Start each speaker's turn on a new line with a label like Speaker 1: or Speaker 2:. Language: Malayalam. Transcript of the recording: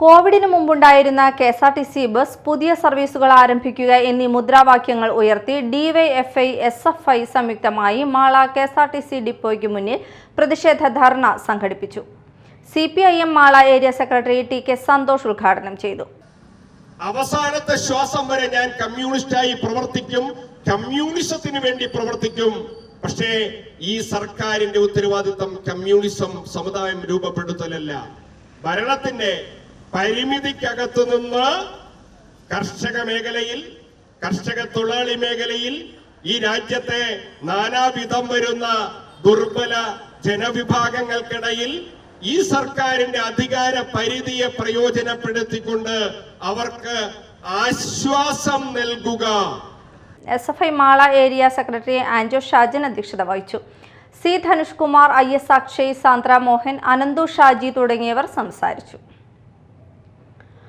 Speaker 1: കോവിഡിന് മുമ്പുണ്ടായിരുന്ന K S R T C bus പുതിയ സർവീസുകൾ ആരംഭിക്കുക എന്നീ മുദ്രാവാക്യങ്ങൾ ഉയർത്തി ഡിവൈഎഫ്ഐ എസ് എഫ് ഐ സംയുക്തമായി Mala K S R T C ഡിപ്പോയ്ക്ക് മുന്നിൽ പ്രതിഷേധ ധർണ സംഘടിപ്പിച്ചു. C P I M Mala area secretary T K Santhosh ഉദ്ഘാടനം ചെയ്തു.
Speaker 2: അവസാനത്തെ ശ്വാസം വരെ ഞാൻ കമ്മ്യൂണിസ്റ്റായി പ്രവർത്തിക്കും കമ്മ്യൂണിസത്തിന് വേണ്ടി പ്രവർത്തിക്കും. പക്ഷേ ഈ സർക്കാരിന്റെ ഉത്തരവാദിത്തം കമ്മ്യൂണിസം സമുദായം രൂപപ്പെടുത്തലല്ല. ഭരണത്തിന്റെ പരിമിതിക്കകത്തു നിന്ന് കർഷക മേഖലയിൽ കർഷക തൊഴിലാളി മേഖലയിൽ ഈ രാജ്യത്തെ നാനാവിധം വരുന്ന ദുർബല ജനവിഭാഗങ്ങൾക്കിടയിൽ ഈ സർക്കാരിന്റെ അധികാര പരിധിയെ പ്രയോജനപ്പെടുത്തിക്കൊണ്ട് അവർക്ക് ആശ്വാസം നൽകുക.
Speaker 1: S F I Mala area secretary Anjo Shajan അധ്യക്ഷത വഹിച്ചു. C Dhanushkumar I S Akshay Sandra Mohan Ananthu Shaji തുടങ്ങിയവർ സംസാരിച്ചു.